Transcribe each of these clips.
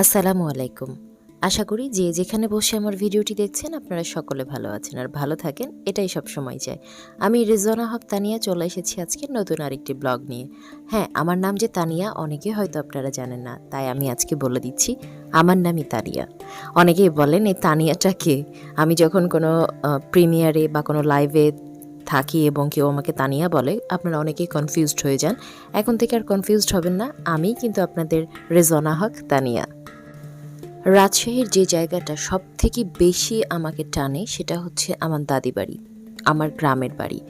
আসসালামু আলাইকুম। আশা করি যে যেখানে বসে আমার ভিডিওটি দেখছেন আপনারা সকলে ভালো আছেন আর ভালো থাকেন, এটাই সব সময় চাই। আমি রেজওয়ানা হক তানিয়া চলে এসেছি আজকে নতুন আরেকটি ব্লগ নিয়ে। হ্যাঁ আমার নাম যে তানিয়া, অনেকে হয়তো আপনারা জানেন না, তাই আমি আজকে বলে দিচ্ছি, আমার নামই তানিয়া। অনেকেই বলেন, এই তানিয়াটা কে? আমি যখন কোনো প্রিমিয়ারে বা কোনো লাইভে থাকি এবং কেউ আমাকে তানিয়া বলে, আপনারা অনেকেই কনফিউজড হয়ে যান। এখন থেকে আর কনফিউজড হবেন না আমি কিন্তু আপনাদের রেজওয়ানা হক তানিয়া। রাজশাহীর যে জায়গাটা সব থেকে বেশি আমাকে টানে সেটা হচ্ছে আমার দাদি বাড়ি, আমার গ্রামের বাড়ি।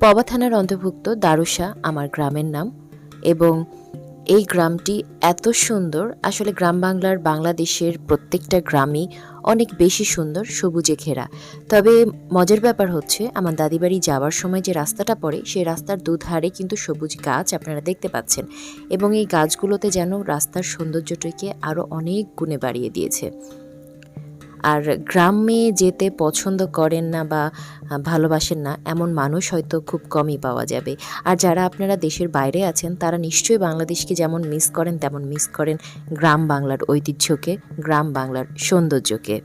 পবা থানার অন্তর্ভুক্ত দারুসা আমার গ্রামের নাম এবং এই গ্রামটি এত সুন্দর। আসলে গ্রাম বাংলার বাংলাদেশের প্রত্যেকটা গ্রামই অনেক বেশি সুন্দর, সবুজে ঘেরা। তবে মজার ব্যাপার হচ্ছে, আমার দাদিবাড়ি যাওয়ার সময় যে রাস্তাটা পড়ে, সেই রাস্তার দুধারে কিন্তু সবুজ গাছ আপনারা দেখতে পাচ্ছেন। এবং এই গাছগুলোতে যেন রাস্তার সৌন্দর্যটিকে আরও অনেক গুণে বাড়িয়ে দিয়েছে। আর গ্রামে যেতে পছন্দ করেন না বা ভালোবাসেন না, এমন মানুষ হয়তো খুব কমই পাওয়া যাবে। আর যারা আপনারা দেশের বাইরে আছেন, তারা নিশ্চয়ই বাংলাদেশকে যেমন মিস করেন, তেমন মিস করেন গ্রাম বাংলার ঐতিহ্যকে, গ্রাম বাংলার সৌন্দর্যকে।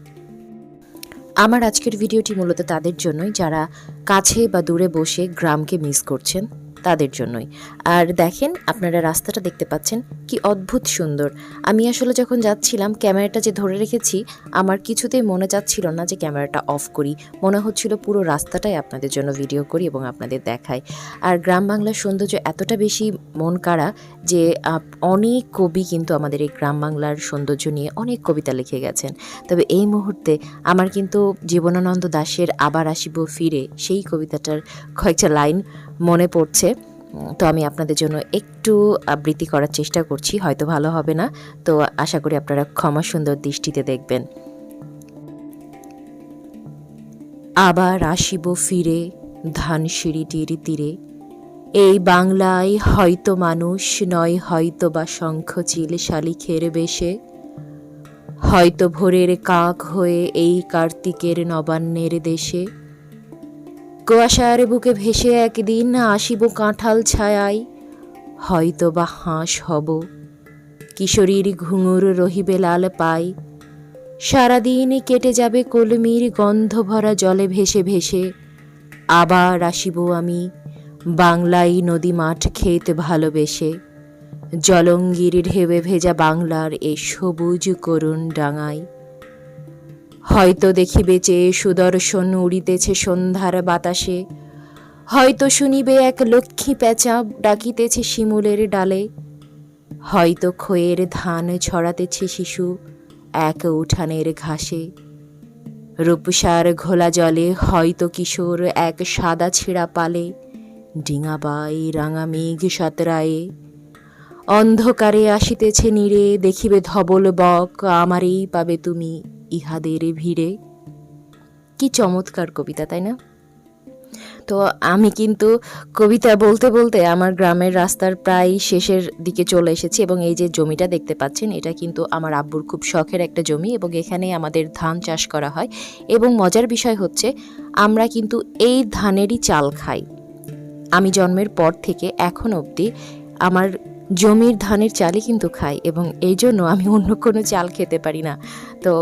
আমার আজকের ভিডিওটি মূলত তাদের জন্যই। যারা কাছে বা দূরে বসে গ্রামকে মিস করছেন তাদের জন্যই। আর দেখেন, আপনারা রাস্তাটা দেখতে পাচ্ছেন, কি অদ্ভুত সুন্দর। আমি আসলে যখন যাচ্ছিলাম, ক্যামেরাটা যে ধরে রেখেছি, আমার কিছুতেই মনে যাচ্ছিল না যে ক্যামেরাটা অফ করি। মনে হচ্ছিল পুরো রাস্তাটাই আপনাদের জন্য ভিডিও করি এবং আপনাদের দেখাই। আর গ্রাম বাংলার সৌন্দর্য এতটা বেশি মন কাড়া যে অনেক কবি কিন্তু আমাদের এই গ্রাম বাংলার সৌন্দর্য নিয়ে অনেক কবিতা লিখে গেছেন। তবে এই মুহূর্তে আমার কিন্তু জীবনানন্দ দাশের আবার আসিব ফিরে সেই কবিতাটার কয়েকটা লাইন মনে পড়ছে। তো আমি আপনাদের জন্য একটু আবৃত্তি করার চেষ্টা করছি, হয়তো ভালো হবে না। তো আশা করি আপনারা ক্ষমা সুন্দর দৃষ্টিতে দেখবেন। আবার আসিব ফিরে ধানসিঁড়িটির তীরে। এই বাংলায় হয়তো মানুষ নয় হয়তো বা শঙ্খ শঙ্খচিল শালিখের বেশে। হয়তো ভোরের কাক হয়ে এই কার্তিকের নবান্নের দেশে। কুয়াশার বুকে ভেসে একদিন আসিব কাঁঠাল ছায়ায়। হয়তো বা হাঁস হব। কিশোরীর ঘুঙুর রহিবে লাল পাই সারাদিন কেটে যাবে কলমির গন্ধ ভরা জলে ভেসে ভেসে। আবার আসিব আমি বাংলাই নদী মাঠ খেতে ভালোবেসে। জলঙ্গির ঢেবে ভেজা বাংলার এই সবুজ করুণ ডাঙায়। হয়তো দেখিবে যে সুদর্শন উড়িতেছে সন্ধ্যার বাতাসে। হয়তো শুনিবে এক লক্ষ্মী পেঁচা ডাকিতেছে শিমুলের ডালে। হয়তো খয়ের ধান ছড়াতেছে শিশু এক উঠানের ঘাসে। রূপসার ঘোলা জলে হয়তো কিশোর এক সাদা ছেঁড়া পালে ডিঙাবাই রাঙা মেঘ সাতরায়ে। অন্ধকারে আসিতেছে নীরে, দেখিবে ধবল বক, আমারই পাবে তুমি। ইহাদের ভিড়ে। কি চমৎকার কবিতা, তাই না? তো আমি কিন্তু কবিতা বলতে বলতে আমার গ্রামের রাস্তার প্রায় শেষের দিকে চলে এসেছি এবং এই যে জমিটা দেখতে পাচ্ছেন, এটা কিন্তু আমার আব্বুর খুব শখের একটা জমি এবং এখানে আমাদের ধান চাষ করা হয়। এবং মজার বিষয় হচ্ছে, আমরা কিন্তু এই ধানেরই চাল খাই। আমি জন্মের পর থেকে এখন অবধি আমার জমির ধানের চালই কিন্তু খাই এবং এই জন্য আমি অন্য কোনো চাল খেতে পারি না। তো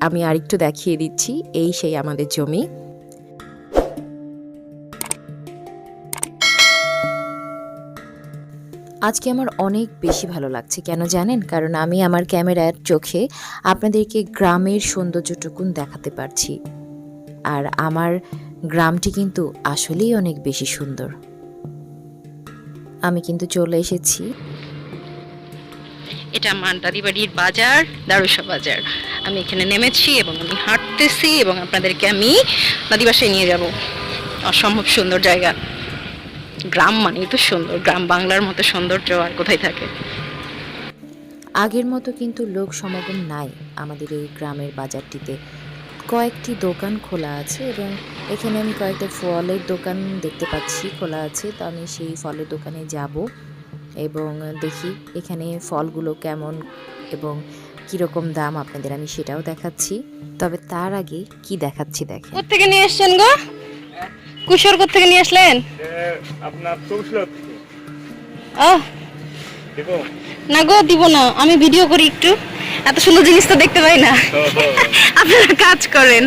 আমি আরেকটু দেখিয়ে দিচ্ছি, এই সেই আমাদের জমি। আজকে আমার অনেক বেশি ভালো লাগছে, কেন জানেন? কারণ আমি আমার ক্যামেরার চোখে আপনাদেরকে গ্রামের সৌন্দর্যটুকুন দেখাতে পারছি। আর আমার গ্রামটি কিন্তু আসলেই অনেক বেশি সুন্দর। আমি কিন্তু চলে এসেছি। এটা আমার দাদিবাড়ির বাজার দারুসা বাজার। আমি এখানে নেমেছি এবং আমি হাঁটতেছি এবং আপনাদেরকে আমি দাদি বাসায় নিয়ে যাব। অসম্ভব সুন্দর জায়গা। গ্রাম মানেই তো সুন্দর, গ্রাম বাংলার মতো সৌন্দর্য আর কোথায় থাকে? আগের মতো কিন্তু লোক সমাগম নাই আমাদের এই গ্রামের বাজারটিতে। কয়েকটি দোকান খোলা আছে এবং এখানে আমি কয়েকটা ফলের দোকান দেখতে পাচ্ছি খোলা আছে। তো আমি সেই ফলের দোকানে যাব। এবং দেখি এখানে ফলগুলো কেমন এবং কীরকম দাম আপনাদের আমি সেটাও দেখাচ্ছি। তবে তার আগে কি দেখাচ্ছি দেখেন। কোথেকে নিয়ে এসছেন গো? কুশোর কোথেকে নিয়ে আসলেন? আপনার আহ দেব। না গো দিব না। আমি ভিডিও করি একটু। এত সুন্দর জিনিস তো দেখতে পাই না। আপনারা কাজ করেন।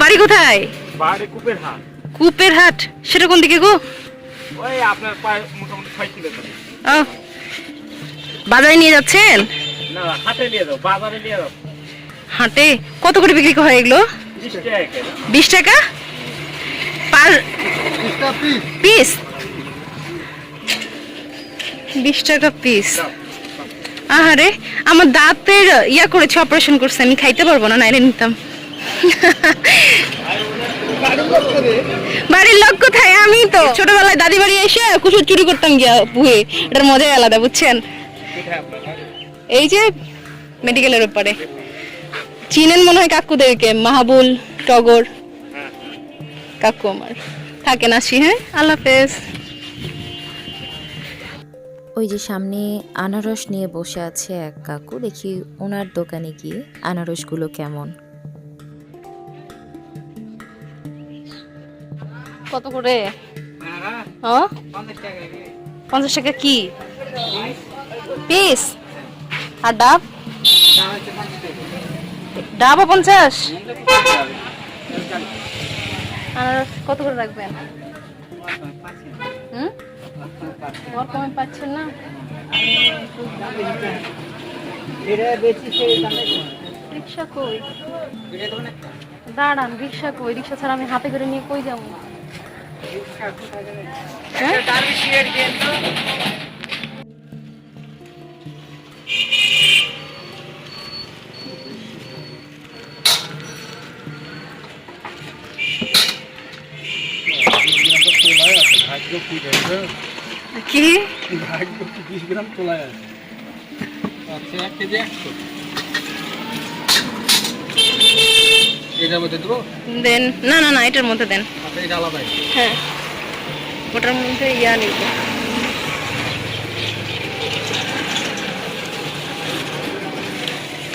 বাড়ি কোথায়? বাড়ি কুপের হাট কূপের হাট সেটা কোন দিকে গো? ওই আপনার প্রায় মোটামুটি ছয় কিলোমিটার ও বাজারে নিয়ে যাচ্ছেন? না হাটে নিয়ে যাও বাজারে নিয়ে যাও হাটে? কত করে বিক্রি হয় এগুলো? বিশ টাকা কেজি। বিশ টাকা? পার পিস বিশ টাকা পিস আহারে আমার দাঁতের ইয়া করেছে অপারেশন করছে আমি খাইতে পারব না নাইলে নিতাম। বাড়ির লোক কোথায়? আমি তো। ছোটবেলায় দাদি বাড়ি এসে কুসুর চুরি করতাম গিয়া বুয়ে এটার মজাই আলাদা বুঝছেন? এই যে মেডিকেলের উপরে চিনেন মনে হয় কাকুদেরকে মাহাবুল টগর। কাকু আমার। থাকেন আসি হ্যাঁ? আল্লাহ হাফেজ। ওই যে সামনে আনারস নিয়ে বসে আছে এক কাকু দেখি ওনার দোকানে গিয়ে আনারসগুলো কেমন। কত করে? পঞ্চাশ টাকা কি? পিস? আর ডাব? ডাবও পঞ্চাশ? আনারস কত করে রাখবেন? হুম? কমে পাচ্ছেন না? রিক্সা কই? দাঁড়ান, রিক্সা কই? রিক্সা ছাড়া আমি হাতে করে নিয়ে কই যাব? বিশ গ্রাম আছে আচ্ছা এক কেজি একশো। এটার মধ্যে দেবো দেন। না না না এটার মধ্যে দেন। হ্যাঁ। ওটার মধ্যে ইয়া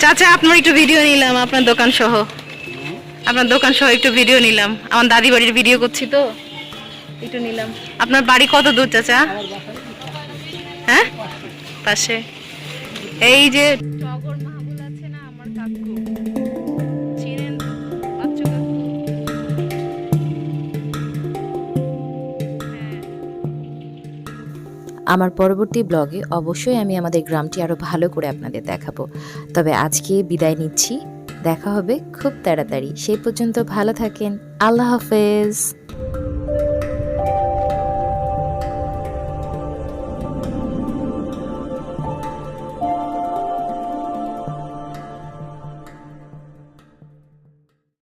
চাচা, আপনার একটু ভিডিও নিলাম, আপনার দোকান সহ। আপনার দোকান সহ একটু ভিডিও নিলাম। আমার দাদি বাড়ির ভিডিও করছি তো। একটু নিলাম। আপনার বাড়ি কত দূর, চাচা? হ্যাঁ? পাশে। এই যে আমার পরবর্তী ব্লগে অবশ্যই আমি আমাদের গ্রামটি আরও ভালো করে আপনাদের দেখাবো। তবে আজকে বিদায় নিচ্ছি। দেখা হবে খুব তাড়াতাড়ি। সেই পর্যন্ত ভালো থাকেন। আল্লাহ হাফেজ।